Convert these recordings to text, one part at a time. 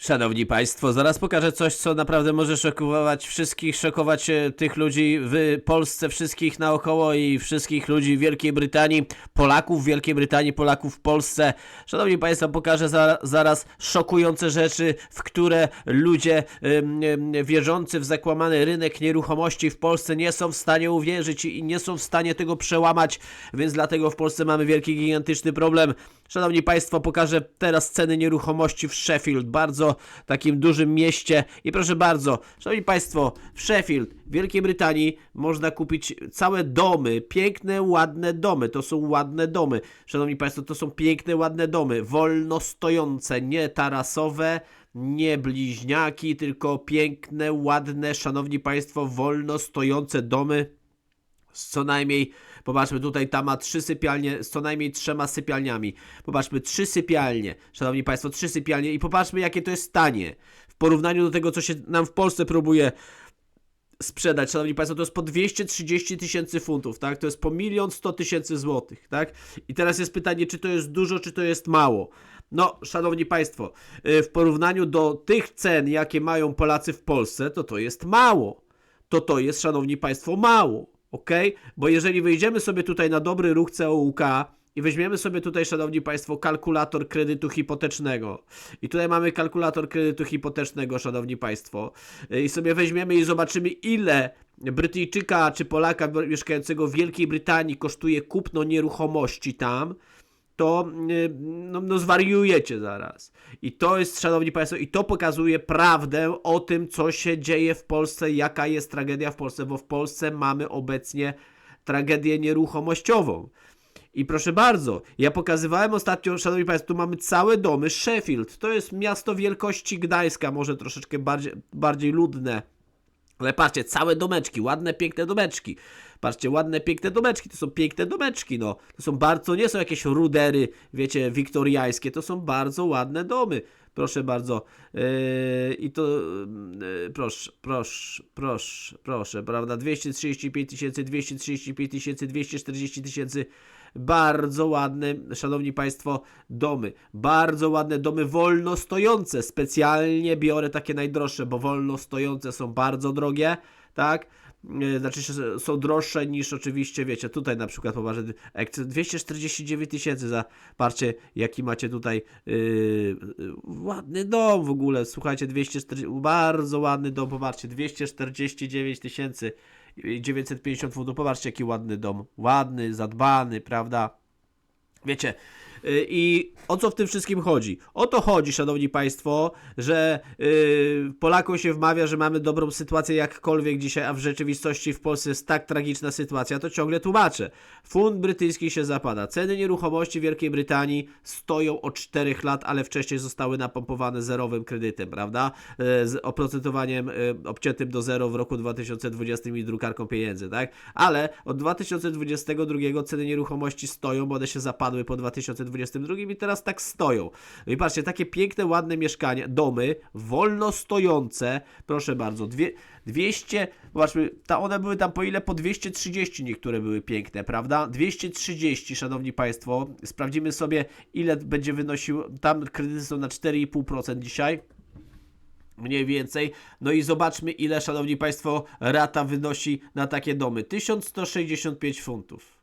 Szanowni Państwo, zaraz pokażę coś, co naprawdę może szokować wszystkich, szokować e, tych ludzi w Polsce, wszystkich naokoło i wszystkich ludzi w Wielkiej Brytanii, Polaków w Wielkiej Brytanii, Polaków w Polsce. Szanowni Państwo, pokażę za, zaraz szokujące rzeczy, w które ludzie em, em, wierzący w zakłamany rynek nieruchomości w Polsce nie są w stanie uwierzyć i nie są w stanie tego przełamać, więc dlatego w Polsce mamy wielki, gigantyczny problem. Szanowni Państwo, pokażę teraz ceny nieruchomości w Sheffield, bardzo takim dużym mieście. I proszę bardzo, Szanowni Państwo, w Sheffield, w Wielkiej Brytanii można kupić całe domy, piękne, ładne domy. To są ładne domy. Szanowni Państwo, to są piękne, ładne domy, wolno stojące, nie tarasowe, nie bliźniaki, tylko piękne, ładne, Szanowni Państwo, wolno stojące domy z co najmniej, popatrzmy tutaj, ta ma trzy sypialnie, z co najmniej trzema sypialniami. Popatrzmy, trzy sypialnie, szanowni państwo, trzy sypialnie i popatrzmy jakie to jest tanie. W porównaniu do tego, co się nam w Polsce próbuje sprzedać, szanowni państwo, to jest po 230 tysięcy funtów, tak? To jest po milion 100 tysięcy złotych, tak? I teraz jest pytanie, czy to jest dużo, czy to jest mało. No, szanowni państwo, y, w porównaniu do tych cen, jakie mają Polacy w Polsce, to to jest mało. To to jest, szanowni państwo, mało. Ok? Bo jeżeli wejdziemy sobie tutaj na dobry ruch COUK i weźmiemy sobie tutaj, szanowni państwo, kalkulator kredytu hipotecznego. I tutaj mamy kalkulator kredytu hipotecznego, szanowni państwo. I sobie weźmiemy i zobaczymy, ile Brytyjczyka czy Polaka mieszkającego w Wielkiej Brytanii kosztuje kupno nieruchomości tam to y, no, no zwariujecie zaraz. I to jest, szanowni państwo, i to pokazuje prawdę o tym, co się dzieje w Polsce, jaka jest tragedia w Polsce, bo w Polsce mamy obecnie tragedię nieruchomościową. I proszę bardzo, ja pokazywałem ostatnio, szanowni państwo, tu mamy całe domy Sheffield. To jest miasto wielkości Gdańska, może troszeczkę bardziej, bardziej ludne. Ale patrzcie, całe domeczki, ładne, piękne domeczki. Patrzcie, ładne, piękne domeczki, to są piękne domeczki, no. To są bardzo, nie są jakieś rudery, wiecie, wiktoriańskie, to są bardzo ładne domy. Proszę bardzo. Yy, I to, yy, proszę, proszę, proszę, proszę, prawda, 235 tysięcy, 235 tysięcy, 240 tysięcy. Bardzo ładne, szanowni państwo, domy. Bardzo ładne domy wolno stojące. Specjalnie biorę takie najdroższe, bo wolno stojące są bardzo drogie, tak? Yy, Znaczy są droższe niż oczywiście, wiecie, tutaj na przykład poważę 249 tysięcy za, patrzcie jaki macie tutaj yy, ładny dom w ogóle, słuchajcie, 240, bardzo ładny dom, popatrzcie, 249 tysięcy 950 funtów, popatrzcie jaki ładny dom, ładny, zadbany, prawda? Wiecie, i o co w tym wszystkim chodzi? O to chodzi, szanowni państwo, że yy, Polakom się wmawia, że mamy dobrą sytuację jakkolwiek dzisiaj, a w rzeczywistości w Polsce jest tak tragiczna sytuacja, to ciągle tłumaczę. Fund brytyjski się zapada. Ceny nieruchomości Wielkiej Brytanii stoją od 4 lat, ale wcześniej zostały napompowane zerowym kredytem, prawda? Yy, z oprocentowaniem obciętym do zero w roku 2020 i drukarką pieniędzy, tak? Ale od 2022 ceny nieruchomości stoją, bo one się zapadły po 2022 i teraz tak stoją. No i patrzcie, takie piękne, ładne mieszkania, domy, wolno stojące, proszę bardzo, dwie, 200, zobaczmy, ta, one były tam po ile? Po 230 niektóre były piękne, prawda? 230, szanowni państwo, sprawdzimy sobie ile będzie wynosił, tam kredyty są na 4,5% dzisiaj mniej więcej. No i zobaczmy, ile, szanowni państwo, rata wynosi na takie domy. 1165 funtów.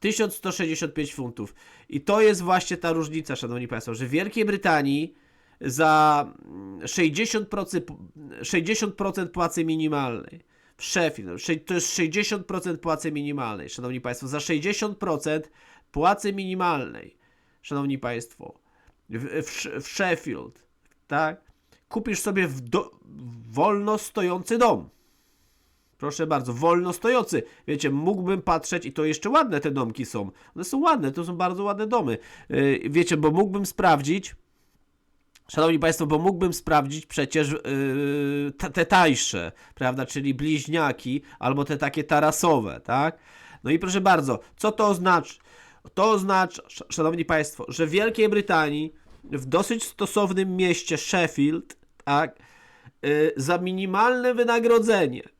1165 funtów. I to jest właśnie ta różnica, szanowni państwo, że w Wielkiej Brytanii za mm, 60%, 60% płacy minimalnej. W Sheffield sze- to jest 60% płacy minimalnej, szanowni państwo. Za 60% płacy minimalnej, szanowni państwo, w, w, w Sheffield, tak? Kupisz sobie w do, wolno stojący dom. Proszę bardzo, wolno stojący. Wiecie, mógłbym patrzeć i to jeszcze ładne te domki są. One są ładne, to są bardzo ładne domy. Yy, wiecie, bo mógłbym sprawdzić, Szanowni Państwo, bo mógłbym sprawdzić przecież yy, te, te tańsze, prawda, czyli bliźniaki albo te takie tarasowe, tak? No i proszę bardzo, co to oznacza? To oznacza, sz- Szanowni Państwo, że w Wielkiej Brytanii, w dosyć stosownym mieście Sheffield, tak, yy, za minimalne wynagrodzenie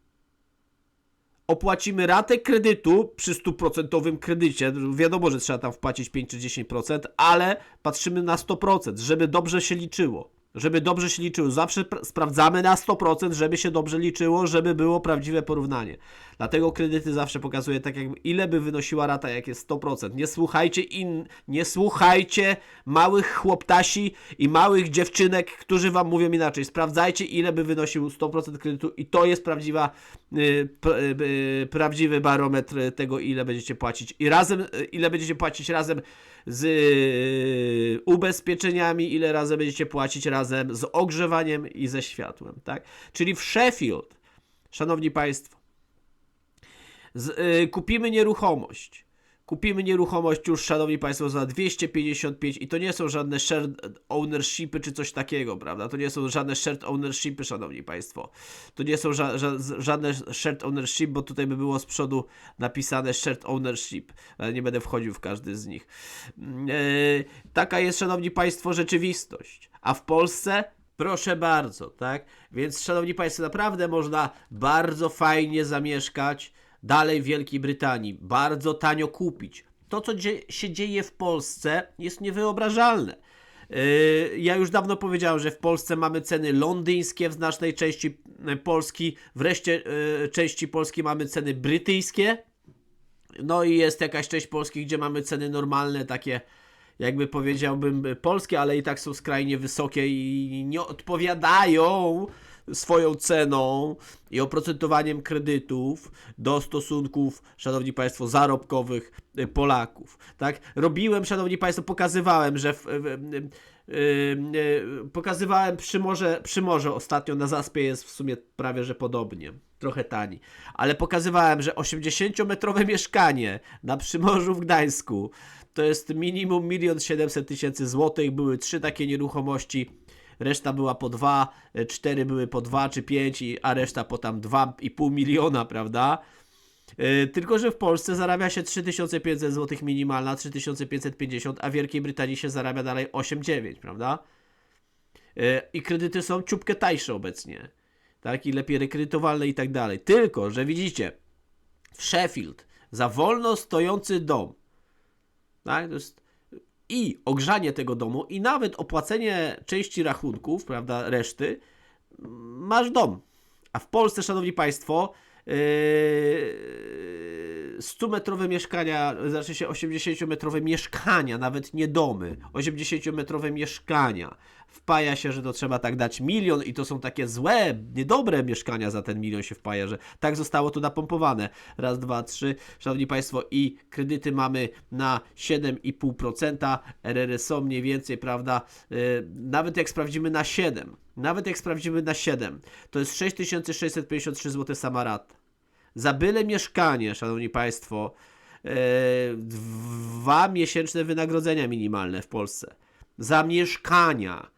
opłacimy ratę kredytu przy stuprocentowym kredycie. Wiadomo, że trzeba tam wpłacić 5 czy 10%, ale patrzymy na 100%, żeby dobrze się liczyło. Żeby dobrze się liczyło. Zawsze pr- sprawdzamy na 100%, żeby się dobrze liczyło, żeby było prawdziwe porównanie. Dlatego kredyty zawsze pokazuję tak, jak ile by wynosiła rata, jak jest 100%. Nie słuchajcie in, nie słuchajcie małych chłoptasi i małych dziewczynek, którzy wam mówią inaczej. Sprawdzajcie, ile by wynosił 100% kredytu i to jest prawdziwa, y, pr, y, y, prawdziwy barometr tego, ile będziecie płacić. I razem, y, ile będziecie płacić razem z y, ubezpieczeniami, ile razy będziecie płacić razem z ogrzewaniem i ze światłem, tak? Czyli w Sheffield, szanowni państwo, z, y, kupimy nieruchomość. Kupimy nieruchomość już, szanowni państwo, za 255 i to nie są żadne shared ownershipy czy coś takiego, prawda? To nie są żadne shared ownershipy, szanowni państwo. To nie są ża ża żadne shared ownership, bo tutaj by było z przodu napisane shared ownership, ale nie będę wchodził w każdy z nich. E, taka jest, szanowni państwo, rzeczywistość. A w Polsce Proszę bardzo, tak? Więc, szanowni państwo, naprawdę można bardzo fajnie zamieszkać dalej w Wielkiej Brytanii, bardzo tanio kupić. To, co dzie- się dzieje w Polsce, jest niewyobrażalne. Yy, Ja już dawno powiedziałem, że w Polsce mamy ceny londyńskie w znacznej części e, Polski, wreszcie yy, części Polski mamy ceny brytyjskie, no i jest jakaś część Polski, gdzie mamy ceny normalne, takie jakby powiedziałbym polskie, ale i tak są skrajnie wysokie i nie odpowiadają swoją ceną i oprocentowaniem kredytów do stosunków, szanowni państwo, zarobkowych Polaków. Tak? Robiłem, szanowni państwo, pokazywałem, że w, w, w, pokazywałem przy morze, przy morze ostatnio na Zaspie jest w sumie prawie, że podobnie. Trochę tani. Ale pokazywałem, że 80-metrowe mieszkanie na Przymorzu w Gdańsku to jest minimum 1 700 tysięcy złotych. Były trzy takie nieruchomości. Reszta była po dwa, e, cztery były po dwa czy pięć, a reszta po tam 2,5 miliona, prawda? Yy, Tylko, że w Polsce zarabia się 3500 zł minimalna, 3550, a w Wielkiej Brytanii się zarabia dalej 8,9, prawda? Yy, I kredyty są ciupkę tańsze obecnie, tak? I lepiej rekredytowalne i tak dalej. Tylko, że widzicie, w Sheffield za wolno stojący dom, tak? To jest i ogrzanie tego domu, i nawet opłacenie części rachunków, prawda, reszty, masz dom. A w Polsce, szanowni państwo, yy, 100-metrowe mieszkania, znaczy się 80-metrowe mieszkania, nawet nie domy, 80-metrowe mieszkania. Wpaja się, że to trzeba tak dać milion i to są takie złe, niedobre mieszkania za ten milion się wpaja, że tak zostało to napompowane. Raz, dwa, trzy, szanowni państwo, i kredyty mamy na 7,5%, RRS są mniej więcej, prawda, yy, nawet jak sprawdzimy na 7, nawet jak sprawdzimy na 7, to jest 6653 zł sama rata. Za byle mieszkanie, szanowni państwo, e, dwa miesięczne wynagrodzenia minimalne w Polsce. Za mieszkania.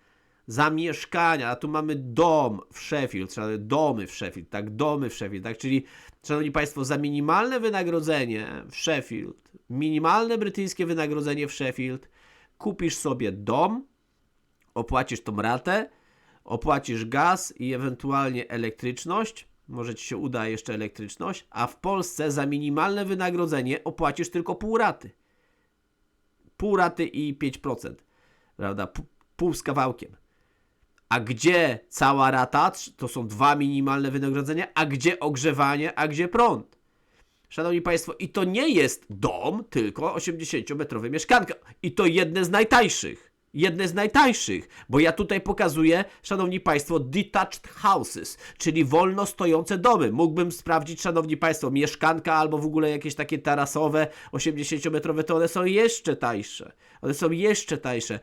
Za mieszkania, a tu mamy dom w Sheffield, domy w Sheffield, tak, domy w Sheffield, tak, czyli, szanowni państwo, za minimalne wynagrodzenie w Sheffield, minimalne brytyjskie wynagrodzenie w Sheffield, kupisz sobie dom, opłacisz tą ratę, opłacisz gaz i ewentualnie elektryczność, może ci się uda jeszcze elektryczność, a w Polsce za minimalne wynagrodzenie opłacisz tylko pół raty. Pół raty i 5%, prawda? Pół z kawałkiem. A gdzie cała rata? To są dwa minimalne wynagrodzenia, a gdzie ogrzewanie, a gdzie prąd? Szanowni Państwo, i to nie jest dom, tylko 80-metrowe mieszkanka. I to jedne z najtańszych. Jedne z najtańszych, bo ja tutaj pokazuję, szanowni państwo, detached houses, czyli wolno stojące domy. Mógłbym sprawdzić, szanowni państwo, mieszkanka albo w ogóle jakieś takie tarasowe 80-metrowe, to one są jeszcze tańsze. One są jeszcze tańsze.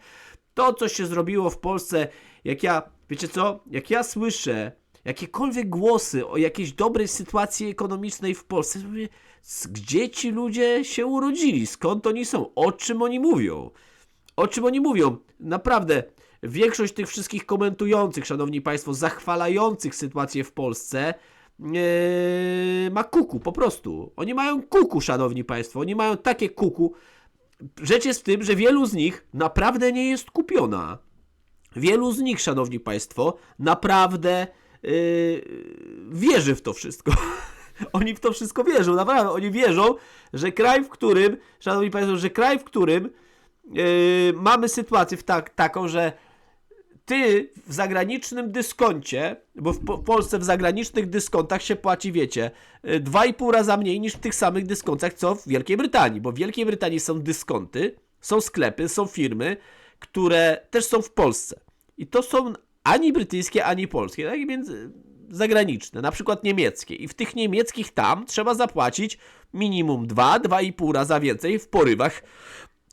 To, co się zrobiło w Polsce, jak ja, wiecie co, jak ja słyszę jakiekolwiek głosy o jakiejś dobrej sytuacji ekonomicznej w Polsce, to mówię, "S- gdzie ci ludzie się urodzili, skąd oni są, o czym oni mówią. O czym oni mówią? Naprawdę, większość tych wszystkich komentujących, szanowni państwo, zachwalających sytuację w Polsce ee, ma kuku, po prostu. Oni mają kuku, szanowni państwo, oni mają takie kuku. Rzecz jest w tym, że wielu z nich naprawdę nie jest kupiona. Wielu z nich, szanowni państwo, naprawdę yy, wierzy w to wszystko. Oni w to wszystko wierzą, naprawdę. Oni wierzą, że kraj, w którym, szanowni państwo, że kraj, w którym yy, mamy sytuację w tak, taką, że ty w zagranicznym dyskoncie, bo w, po, w Polsce w zagranicznych dyskontach się płaci, wiecie, y, dwa i pół raza mniej niż w tych samych dyskontach, co w Wielkiej Brytanii, bo w Wielkiej Brytanii są dyskonty, są sklepy, są firmy, które też są w Polsce. I to są ani brytyjskie, ani polskie, tak więc y, zagraniczne, na przykład niemieckie. I w tych niemieckich tam trzeba zapłacić minimum 2, 2,5 raza więcej, w porywach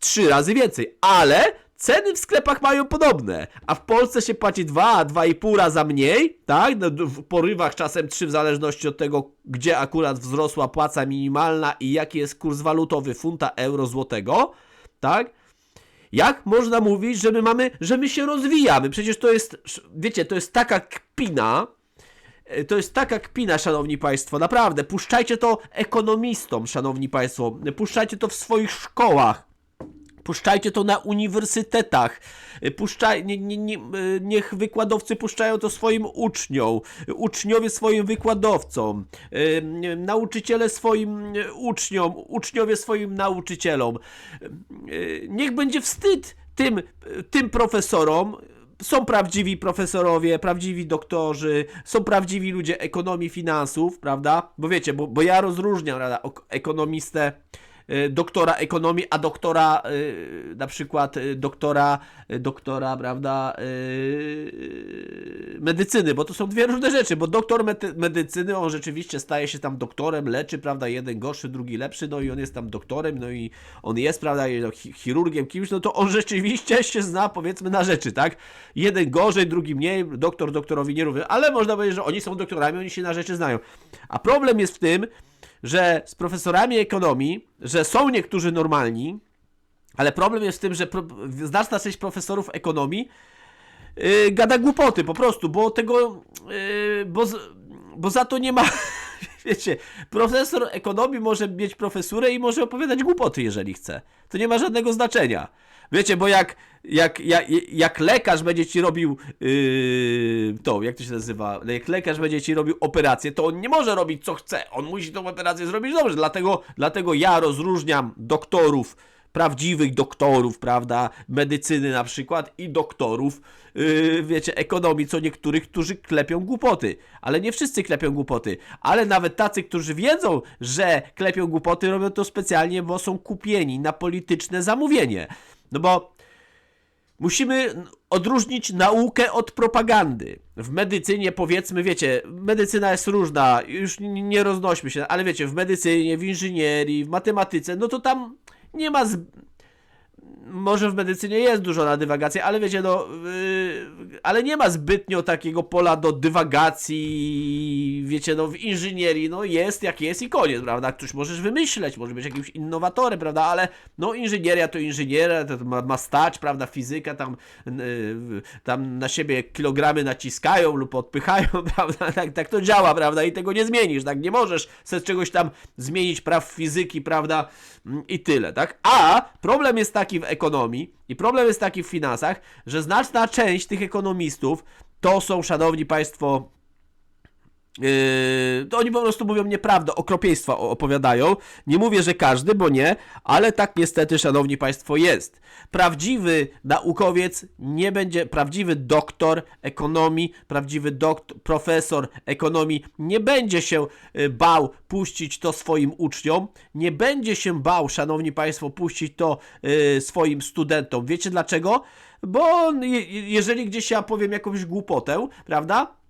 3 razy więcej. Ale ceny w sklepach mają podobne, a w Polsce się płaci 2, 2,5 raza mniej, tak? No, w porywach czasem 3 w zależności od tego, gdzie akurat wzrosła płaca minimalna i jaki jest kurs walutowy funta, euro, złotego, tak? Jak można mówić, że my mamy, że my się rozwijamy? Przecież to jest, wiecie, to jest taka kpina, e, to jest taka kpina, szanowni państwo, naprawdę. Puszczajcie to ekonomistom, szanowni państwo. Puszczajcie to w swoich szkołach. Puszczajcie to na uniwersytetach. Puszczaj, nie, nie, nie, niech wykładowcy puszczają to swoim uczniom, uczniowie swoim wykładowcom, nauczyciele swoim uczniom, uczniowie swoim nauczycielom. Niech będzie wstyd tym, tym profesorom. Są prawdziwi profesorowie, prawdziwi doktorzy, są prawdziwi ludzie ekonomii, finansów, prawda? Bo wiecie, bo, bo ja rozróżniam prawda, ekonomistę, doktora ekonomii, a doktora y, na przykład y, doktora, doktora, prawda, medycyny, bo to są dwie różne rzeczy, bo doktor medycyny, on rzeczywiście staje się tam doktorem, leczy, prawda, jeden gorszy, drugi lepszy, no i on jest tam doktorem, no i on jest, prawda, no, chi- chirurgiem, kimś, no to on rzeczywiście się zna, powiedzmy, na rzeczy, tak? Jeden gorzej, drugi mniej, doktor doktorowi nie równy, ale można powiedzieć, że oni są doktorami, oni się na rzeczy znają. A problem jest w tym, że z profesorami ekonomii, że są niektórzy normalni, ale problem jest w tym, że pro, znaczna część profesorów ekonomii yy, gada głupoty po prostu, bo tego, yy, bo, bo za to nie ma, wiecie, profesor ekonomii może mieć profesurę i może opowiadać głupoty, jeżeli chce. To nie ma żadnego znaczenia. Wiecie, bo jak, jak, jak, jak lekarz będzie ci robił yy, to, jak to się nazywa, jak lekarz będzie ci robił operację, to on nie może robić co chce, on musi tą operację zrobić dobrze, dlatego, dlatego ja rozróżniam doktorów, prawdziwych doktorów, prawda, medycyny na przykład i doktorów, yy, wiecie, ekonomii, co niektórych, którzy klepią głupoty. Ale nie wszyscy klepią głupoty. Ale nawet tacy, którzy wiedzą, że klepią głupoty, robią to specjalnie, bo są kupieni na polityczne zamówienie. No bo Musimy odróżnić naukę od propagandy. W medycynie, powiedzmy, wiecie, medycyna jest różna, już nie roznośmy się, ale wiecie, w medycynie, w inżynierii, w matematyce, no to tam nie ma. Z... Może w medycynie jest dużo na dywagację, ale wiecie, no, yy, ale nie ma zbytnio takiego pola do dywagacji, wiecie, no w inżynierii, no jest jak jest i koniec, prawda? Ktoś możesz wymyśleć, może być jakimś innowatorem, prawda? Ale no inżynieria to inżynieria, to ma, ma stać, prawda? Fizyka tam, yy, tam na siebie kilogramy naciskają lub odpychają, prawda? Tak, tak to działa, prawda? I tego nie zmienisz, tak? Nie możesz sobie czegoś tam zmienić praw fizyki, prawda? Mm, I tyle, tak? A problem jest taki w ekonomii. I problem jest taki w finansach, że znaczna część tych ekonomistów to są, szanowni państwo, Yy, to oni po prostu mówią nieprawdę, okropieństwa opowiadają. Nie mówię, że każdy, bo nie, ale tak niestety, szanowni państwo, jest. Prawdziwy naukowiec nie będzie, prawdziwy doktor ekonomii, prawdziwy doktor, profesor ekonomii nie będzie się y, bał puścić to swoim uczniom, nie będzie się bał, szanowni państwo, puścić to y, swoim studentom. Wiecie dlaczego? Bo je, jeżeli gdzieś ja powiem jakąś głupotę, prawda?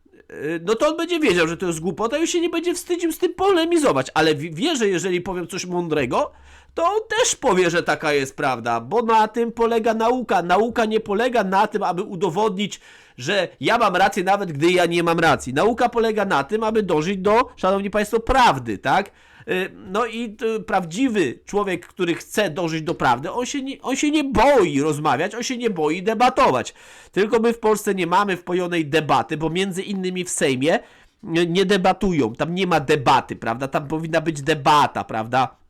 Yy, no to on będzie wiedział, że to jest głupota i się nie będzie wstydził z tym polemizować, ale wi- wie, że jeżeli powiem coś mądrego, to on też powie, że taka jest prawda, bo na tym polega nauka. Nauka nie polega na tym, aby udowodnić, że ja mam rację, nawet gdy ja nie mam racji. Nauka polega na tym, aby dążyć do, szanowni państwo, prawdy, tak? Yy, No i y, prawdziwy człowiek, który chce dążyć do prawdy, on się, nie, on się nie boi rozmawiać, on się nie boi debatować. Tylko my w Polsce nie mamy wpojonej debaty, bo między innymi w Sejmie nie debatują, tam nie ma debaty, prawda? Tam powinna być debata, prawda?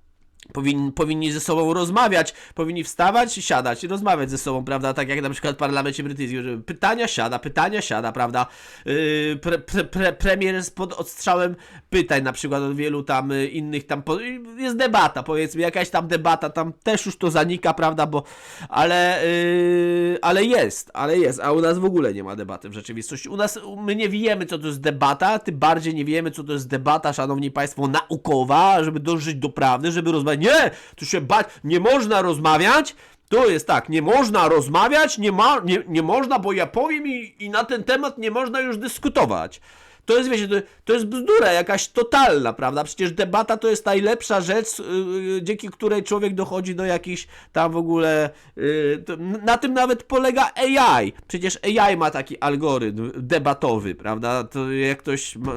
Powin, powinni ze sobą rozmawiać, powinni wstawać, siadać i rozmawiać ze sobą, prawda? Tak jak na przykład w parlamencie brytyjskim, że pytania siada, pytania siada, prawda? Yy, pre, pre, pre, premier jest pod odstrzałem pytań, na przykład od wielu tam y, innych tam, po, jest debata, powiedzmy, jakaś tam debata, tam też już to zanika, prawda? Bo, ale, yy, ale jest, ale jest, a u nas w ogóle nie ma debaty w rzeczywistości. U nas, my nie wiemy, co to jest debata, tym bardziej nie wiemy, co to jest debata, szanowni państwo, naukowa, żeby dążyć do prawdy, żeby rozmawiać. Nie! Tu się bać, nie można rozmawiać. To jest tak, nie można rozmawiać, nie, ma, nie, nie można, bo ja powiem i, i na ten temat nie można już dyskutować. To jest, wiecie, to, to jest bzdura jakaś totalna, prawda? Przecież debata to jest najlepsza rzecz, yy, dzięki której człowiek dochodzi do jakichś tam w ogóle. Yy, to, na tym nawet polega AI. Przecież AI ma taki algorytm debatowy, prawda? To jak ktoś ma,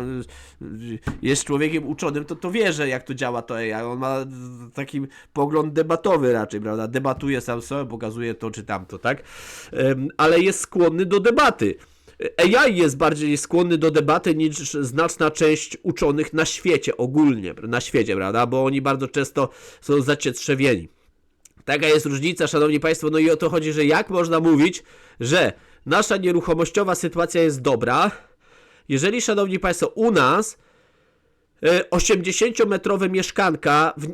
yy, jest człowiekiem uczonym, to to wie, że jak to działa to AI. On ma taki pogląd debatowy raczej, prawda? Debatuje sam sobie, pokazuje to czy tamto, tak? Ale jest skłonny do debaty. AI jest bardziej skłonny do debaty niż znaczna część uczonych na świecie, ogólnie, na świecie, prawda? Bo oni bardzo często są zacietrzewieni. Taka jest różnica, szanowni państwo, no i o to chodzi, że jak można mówić, że nasza nieruchomościowa sytuacja jest dobra, jeżeli, szanowni państwo, u nas e, 80-metrowe mieszkanka, w,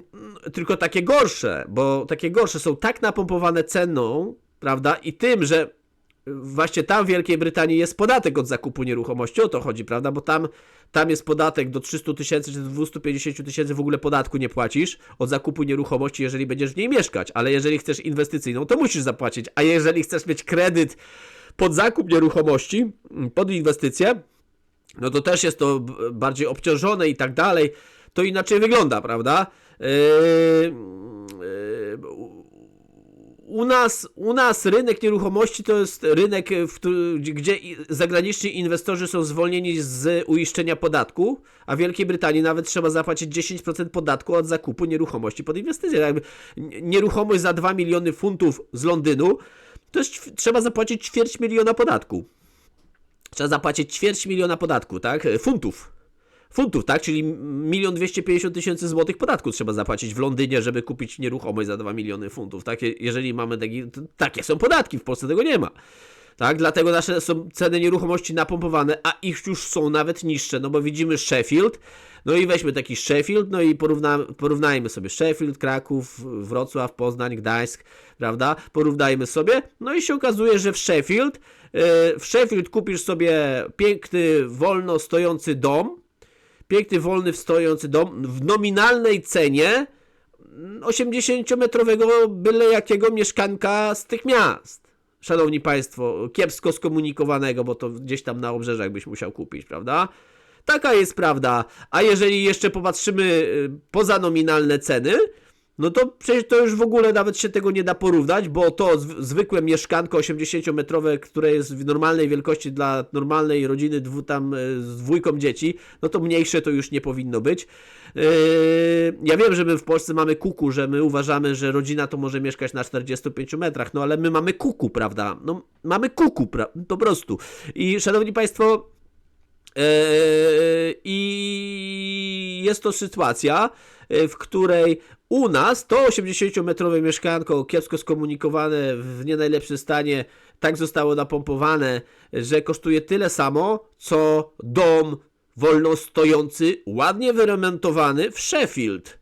tylko takie gorsze, bo takie gorsze są tak napompowane ceną, prawda, i tym, że właśnie tam w Wielkiej Brytanii jest podatek od zakupu nieruchomości, o to chodzi, prawda? Bo tam, tam jest podatek do 300 tysięcy czy do 250 tysięcy w ogóle podatku nie płacisz od zakupu nieruchomości, jeżeli będziesz w niej mieszkać, ale jeżeli chcesz inwestycyjną, to musisz zapłacić, a jeżeli chcesz mieć kredyt pod zakup nieruchomości, pod inwestycję, no to też jest to bardziej obciążone i tak dalej, to inaczej wygląda, prawda? Yy, yy, u nas, u nas rynek nieruchomości to jest rynek, któ- gdzie zagraniczni inwestorzy są zwolnieni z uiszczenia podatku, a w Wielkiej Brytanii nawet trzeba zapłacić 10% podatku od zakupu nieruchomości pod inwestycję. Jakby Nieruchomość za 2 miliony funtów z Londynu, to jest, trzeba zapłacić ćwierć miliona podatku. Trzeba zapłacić ćwierć miliona podatku, tak? Funtów. Funtów, tak? Czyli milion dwieście pięćdziesiąt tysięcy złotych podatku trzeba zapłacić w Londynie, żeby kupić nieruchomość za 2 miliony funtów. Takie, jeżeli mamy taki, takie są podatki, w Polsce tego nie ma. Tak, dlatego nasze są ceny nieruchomości napompowane, a ich już są nawet niższe, no bo widzimy Sheffield, no i weźmy taki Sheffield, no i porówna, porównajmy sobie Sheffield, Kraków, Wrocław, Poznań, Gdańsk, prawda? Porównajmy sobie, no i się okazuje, że w Sheffield, yy, w Sheffield kupisz sobie piękny, wolno stojący dom, piękny, wolny, stojący dom w nominalnej cenie 80-metrowego byle jakiego mieszkanka z tych miast. Szanowni Państwo, kiepsko skomunikowanego, bo to gdzieś tam na obrzeżach byś musiał kupić, prawda? Taka jest prawda. A jeżeli jeszcze popatrzymy y, poza nominalne ceny, no to przecież to już w ogóle nawet się tego nie da porównać, bo to zw- zwykłe mieszkanko 80-metrowe, które jest w normalnej wielkości dla normalnej rodziny dwu, tam y, z dwójką dzieci, no to mniejsze to już nie powinno być. Yy, ja wiem, że my w Polsce mamy kuku, że my uważamy, że rodzina to może mieszkać na 45 metrach, no ale my mamy kuku, prawda? No mamy kuku, pra- po prostu. I szanowni Państwo, Eee, I jest to sytuacja, e, w której u nas to 80-metrowe mieszkanko, kiepsko skomunikowane, w nie najlepszym stanie, tak zostało napompowane, że kosztuje tyle samo, co dom wolno stojący, ładnie wyremontowany w Sheffield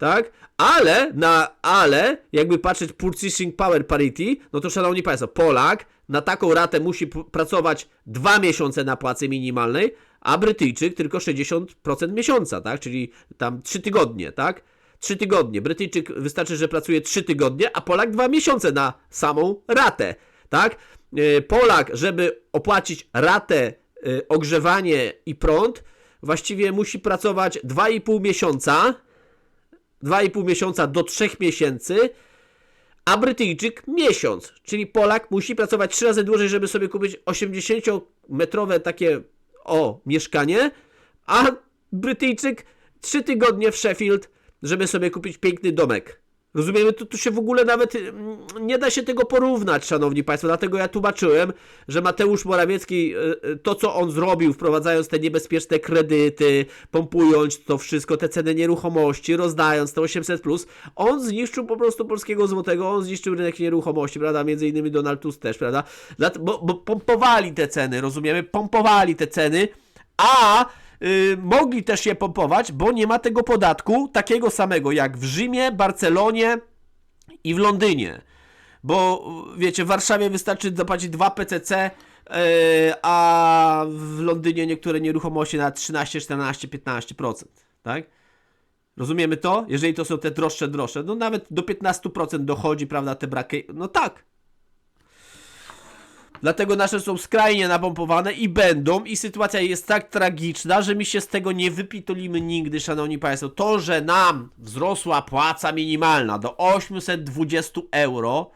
tak? Ale, na, ale, jakby patrzeć purchasing power parity, no to szanowni państwo, Polak na taką ratę musi pracować dwa miesiące na płacy minimalnej, a Brytyjczyk tylko 60% miesiąca, tak? Czyli tam 3 tygodnie, tak? 3 tygodnie. Brytyjczyk wystarczy, że pracuje 3 tygodnie, a Polak 2 miesiące na samą ratę, tak? Yy, Polak, żeby opłacić ratę, yy, ogrzewanie i prąd, właściwie musi pracować 2,5 miesiąca, 2,5 miesiąca do 3 miesięcy, a Brytyjczyk miesiąc. Czyli Polak musi pracować 3 razy dłużej, żeby sobie kupić 80-metrowe takie o mieszkanie, a Brytyjczyk 3 tygodnie w Sheffield, żeby sobie kupić piękny domek Rozumiemy, to się w ogóle nawet mm, nie da się tego porównać, szanowni państwo. Dlatego ja tłumaczyłem, że Mateusz Morawiecki, y, y, to co on zrobił, wprowadzając te niebezpieczne kredyty, pompując to wszystko, te ceny nieruchomości, rozdając te 800, on zniszczył po prostu polskiego złotego, on zniszczył rynek nieruchomości, prawda? Między innymi Donald Tusk też, prawda? Bo, bo pompowali te ceny, rozumiemy? Pompowali te ceny, a y, mogli też je pompować, bo nie ma tego podatku takiego samego jak w Rzymie, Barcelonie i w Londynie. Bo wiecie, w Warszawie wystarczy zapłacić 2 PCC, y, a w Londynie niektóre nieruchomości na 13, 14, 15%, tak? Rozumiemy to? Jeżeli to są te droższe, droższe, no nawet do 15% dochodzi, prawda, te braki. No tak, Dlatego nasze są skrajnie napompowane i będą i sytuacja jest tak tragiczna, że my się z tego nie wypitolimy nigdy, szanowni państwo. To, że nam wzrosła płaca minimalna do 820 euro,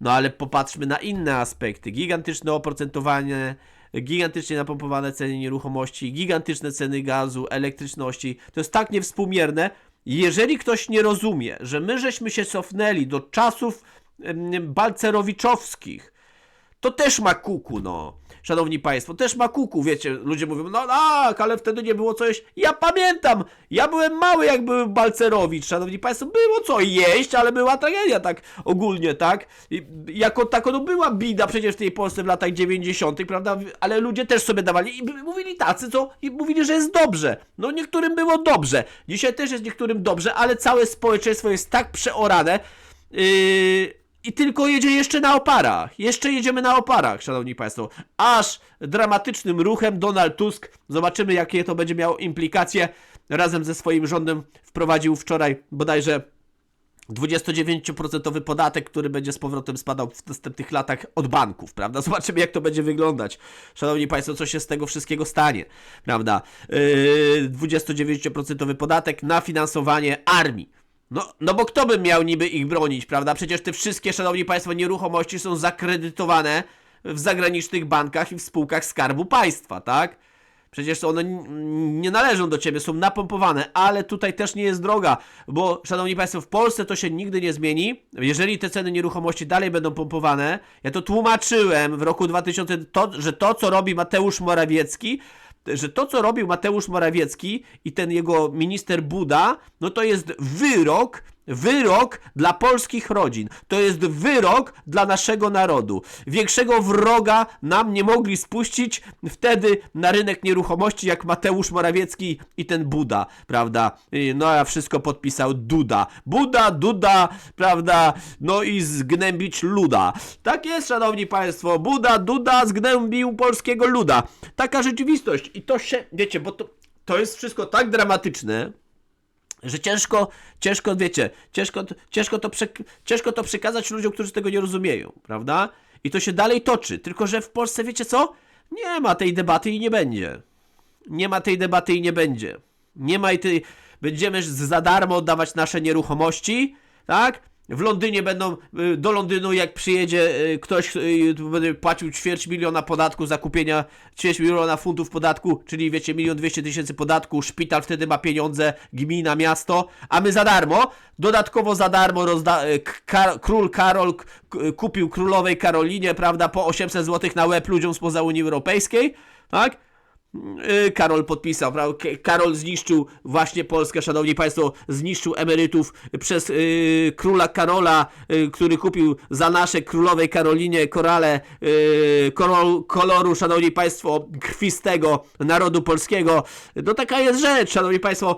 no ale popatrzmy na inne aspekty. Gigantyczne oprocentowanie, gigantycznie napompowane ceny nieruchomości, gigantyczne ceny gazu, elektryczności. To jest tak niewspółmierne. Jeżeli ktoś nie rozumie, że my żeśmy się cofnęli do czasów balcerowiczowskich, to też ma kuku, no. Szanowni Państwo, też ma kuku, wiecie, ludzie mówią, no tak, ale wtedy nie było coś. Ja pamiętam, ja byłem mały, jak byłem Balcerowicz, szanowni Państwo, było co jeść, ale była tragedia, tak ogólnie, tak? I jako tako, no była bida przecież w tej Polsce w latach 90., prawda? Ale ludzie też sobie dawali i mówili tacy, co? I mówili, że jest dobrze. No niektórym było dobrze. Dzisiaj też jest niektórym dobrze, ale całe społeczeństwo jest tak przeorane, Yy, i tylko jedzie jeszcze na oparach. Jeszcze jedziemy na oparach, szanowni państwo. Aż dramatycznym ruchem Donald Tusk, zobaczymy jakie to będzie miało implikacje, razem ze swoim rządem wprowadził wczoraj bodajże 29% podatek, który będzie z powrotem spadał w następnych latach od banków, prawda? Zobaczymy, jak to będzie wyglądać. Szanowni Państwo, co się z tego wszystkiego stanie, prawda? Yy, 29% podatek na finansowanie armii. No, no bo kto by miał niby ich bronić, prawda? Przecież te wszystkie, szanowni państwo, nieruchomości są zakredytowane w zagranicznych bankach i w spółkach Skarbu Państwa, tak? Przecież one nie należą do ciebie, są napompowane, ale tutaj też nie jest droga, bo szanowni państwo, w Polsce to się nigdy nie zmieni. Jeżeli te ceny nieruchomości dalej będą pompowane, ja to tłumaczyłem w roku 2000, to, że to, co robi Mateusz Morawiecki, że to, co robił Mateusz Morawiecki i ten jego minister Buda, no to jest wyrok, wyrok dla polskich rodzin. To jest wyrok dla naszego narodu. Większego wroga nam nie mogli spuścić wtedy na rynek nieruchomości jak Mateusz Morawiecki i ten Buda, prawda? No a wszystko podpisał Duda. Buda, Duda, prawda? No i zgnębić luda. Tak jest, szanowni państwo. Buda, Duda zgnębił polskiego luda. Taka rzeczywistość. I to się, wiecie, bo to, to jest wszystko tak dramatyczne, że ciężko, ciężko, wiecie, ciężko, ciężko, to ciężko to przekazać ludziom, którzy tego nie rozumieją, prawda? I to się dalej toczy, tylko że w Polsce, wiecie co? Nie ma tej debaty i nie będzie. Nie ma tej debaty i nie będzie. Nie ma i tej... Będziemy za darmo oddawać nasze nieruchomości, tak? W Londynie będą, y, do Londynu jak przyjedzie y, ktoś, y, będzie płacił ćwierć miliona podatku za kupienia, ćwierć miliona funtów podatku, czyli wiecie, milion dwieście tysięcy podatku, szpital wtedy ma pieniądze, gmina, miasto, a my za darmo, dodatkowo za darmo rozda, y, Ka- król Karol kupił królowej Karolinie, prawda, po 800 zł na łeb ludziom spoza Unii Europejskiej, tak? Yy, Karol podpisał, prawda? Karol zniszczył właśnie Polskę, szanowni państwo, zniszczył emerytów przez yy, króla Karola, yy, który kupił za nasze królowej Karolinie korale yy, kolor, koloru, szanowni państwo, krwistego narodu polskiego. No taka jest rzecz, szanowni państwo.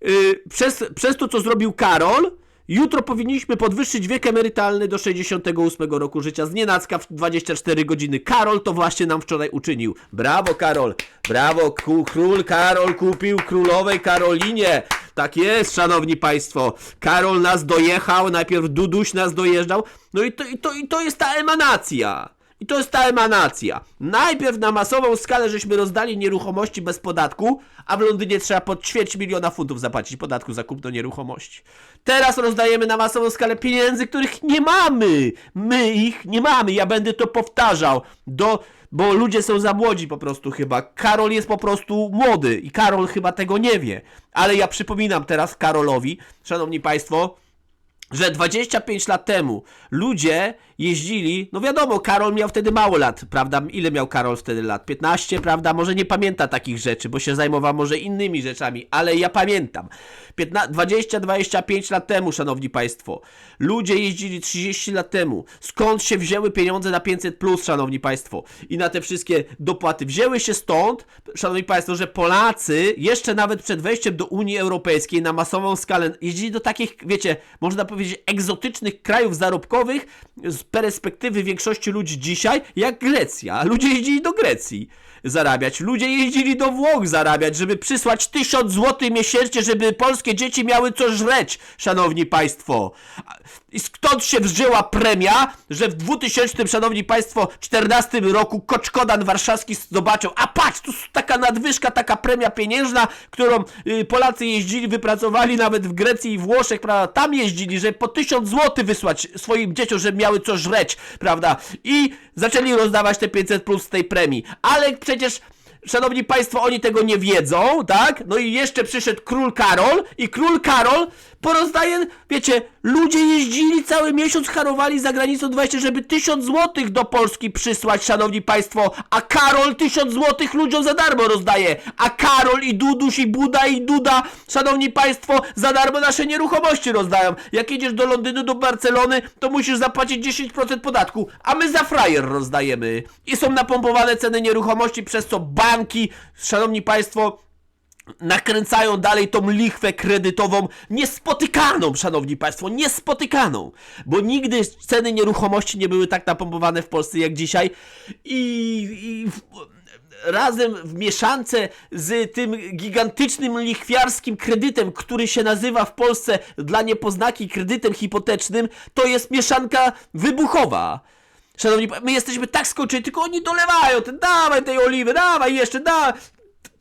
Yy, przez, przez to, co zrobił Karol, jutro powinniśmy podwyższyć wiek emerytalny do 68 roku życia z nienacka w 24 godziny. Karol to właśnie nam wczoraj uczynił. Brawo, Karol! Brawo, król Karol kupił królowej Karolinie. Tak jest, szanowni państwo. Karol nas dojechał, najpierw Duduś nas dojeżdżał. No i to, i to, i to jest ta emanacja. I to jest ta emanacja. Najpierw na masową skalę żeśmy rozdali nieruchomości bez podatku, a w Londynie trzeba pod ćwierć miliona funtów zapłacić podatku za kupno nieruchomości. Teraz rozdajemy na masową skalę pieniędzy, których nie mamy. My ich nie mamy. Ja będę to powtarzał. Do, bo ludzie są za młodzi po prostu chyba. Karol jest po prostu młody i Karol chyba tego nie wie. Ale ja przypominam teraz Karolowi, szanowni państwo, że 25 lat temu ludzie jeździli, no wiadomo, Karol miał wtedy mało lat, prawda? Ile miał Karol wtedy lat? 15, prawda? Może nie pamięta takich rzeczy, bo się zajmował może innymi rzeczami, ale ja pamiętam. 20-25 lat temu, szanowni państwo, ludzie jeździli 30 lat temu. Skąd się wzięły pieniądze na 500 plus, szanowni państwo? I na te wszystkie dopłaty. Wzięły się stąd, szanowni państwo, że Polacy jeszcze nawet przed wejściem do Unii Europejskiej na masową skalę jeździli do takich, wiecie, można powiedzieć, egzotycznych krajów zarobkowych z perspektywy większości ludzi dzisiaj, jak Grecja. Ludzie jeździli do Grecji zarabiać. Ludzie jeździli do Włoch zarabiać, żeby przysłać tysiąc złotych miesięcznie, żeby polskie dzieci miały co żreć, szanowni państwo. I skąd się wzięła premia, że w 2000, szanowni państwo, 14 roku Koczkodan warszawski zobaczył, a patrz, tu taka nadwyżka, taka premia pieniężna, którą y, Polacy jeździli, wypracowali nawet w Grecji i Włoszech, prawda, tam jeździli, żeby po 1000 złotych wysłać swoim dzieciom, żeby miały co żreć, prawda, i zaczęli rozdawać te 500 plus z tej premii, ale przecież Szanowni Państwo, oni tego nie wiedzą, tak? No i jeszcze przyszedł król Karol i król Karol porozdaje, wiecie, ludzie jeździli cały miesiąc, harowali za granicą 20, żeby 1000 złotych do Polski przysłać, szanowni państwo, a Karol 1000 złotych ludziom za darmo rozdaje, a Karol i Duduś i Buda i Duda, szanowni państwo, za darmo nasze nieruchomości rozdają. Jak jedziesz do Londynu, do Barcelony, to musisz zapłacić 10% podatku, a my za frajer rozdajemy. I są napompowane ceny nieruchomości, przez co banki, szanowni państwo, nakręcają dalej tą lichwę kredytową niespotykaną, szanowni państwo, niespotykaną, bo nigdy ceny nieruchomości nie były tak napompowane w Polsce jak dzisiaj i, i w, razem w mieszance z tym gigantycznym lichwiarskim kredytem, który się nazywa w Polsce dla niepoznaki kredytem hipotecznym, to jest mieszanka wybuchowa. Szanowni my jesteśmy tak skończeni, tylko oni dolewają, ten, dawaj tej oliwy, dawaj jeszcze, dawaj.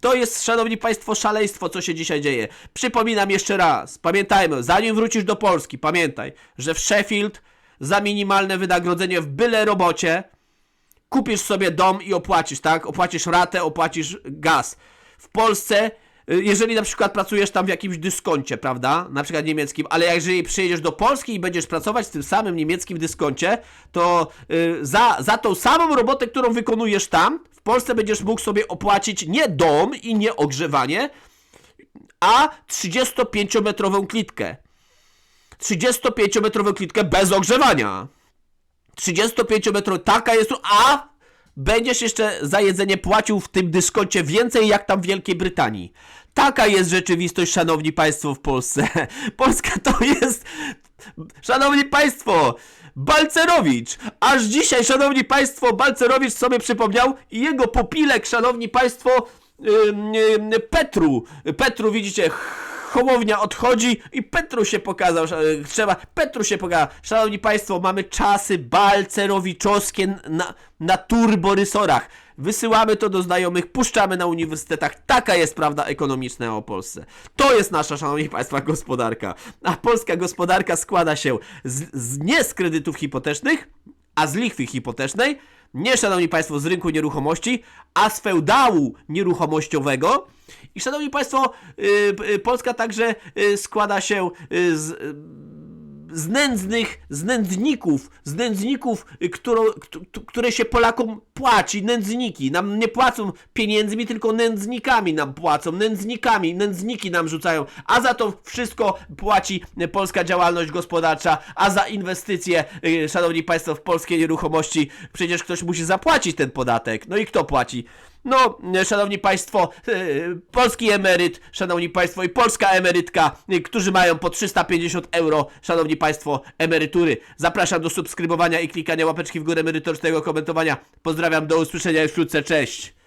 To jest, szanowni państwo, szaleństwo, co się dzisiaj dzieje. Przypominam jeszcze raz, pamiętajmy, zanim wrócisz do Polski, pamiętaj, że w Sheffield za minimalne wynagrodzenie w byle robocie kupisz sobie dom i opłacisz, tak? Opłacisz ratę, opłacisz gaz. W Polsce, jeżeli na przykład pracujesz tam w jakimś dyskoncie, prawda? Na przykład niemieckim, ale jeżeli przyjedziesz do Polski i będziesz pracować w tym samym niemieckim dyskoncie, to y, za, za tą samą robotę, którą wykonujesz tam, w Polsce będziesz mógł sobie opłacić nie dom i nie ogrzewanie, a 35-metrową klitkę. 35-metrową klitkę bez ogrzewania. 35 metrów, taka jest, a będziesz jeszcze za jedzenie płacił w tym dyskoncie więcej jak tam w Wielkiej Brytanii. Taka jest rzeczywistość, szanowni państwo, w Polsce. Polska to jest, szanowni państwo, Balcerowicz. Aż dzisiaj, szanowni państwo, Balcerowicz sobie przypomniał i jego popilek, szanowni państwo, ym, ym, Petru. Petru, widzicie, Hołownia odchodzi i Petru się pokazał, e, trzeba, Petru się pokazał. Szanowni Państwo, mamy czasy balcerowiczowskie na, na turborysorach. Wysyłamy to do znajomych, puszczamy na uniwersytetach. Taka jest prawda ekonomiczna o Polsce. To jest nasza, szanowni Państwo, gospodarka. A polska gospodarka składa się z, z, nie z kredytów hipotecznych, a z lichwy hipotecznej, nie, szanowni państwo, z rynku nieruchomości, a z feudału nieruchomościowego. I szanowni państwo, y, y, Polska także y, składa się z. z nędznych, z nędzników, z nędzników, y, które się Polakom płaci, nędzniki. Nam nie płacą pieniędzmi, tylko nędznikami nam płacą, nędznikami, nędzniki nam rzucają, a za to wszystko płaci polska działalność gospodarcza, a za inwestycje, y, szanowni państwo, w polskie nieruchomości przecież ktoś musi zapłacić ten podatek. No i kto płaci? No, e, szanowni państwo, e, polski emeryt, szanowni państwo, i polska emerytka, e, którzy mają po 350 euro, szanowni państwo, emerytury. Zapraszam do subskrybowania i klikania łapeczki w górę merytorycznego komentowania. Pozdrawiam, do usłyszenia już wkrótce, cześć!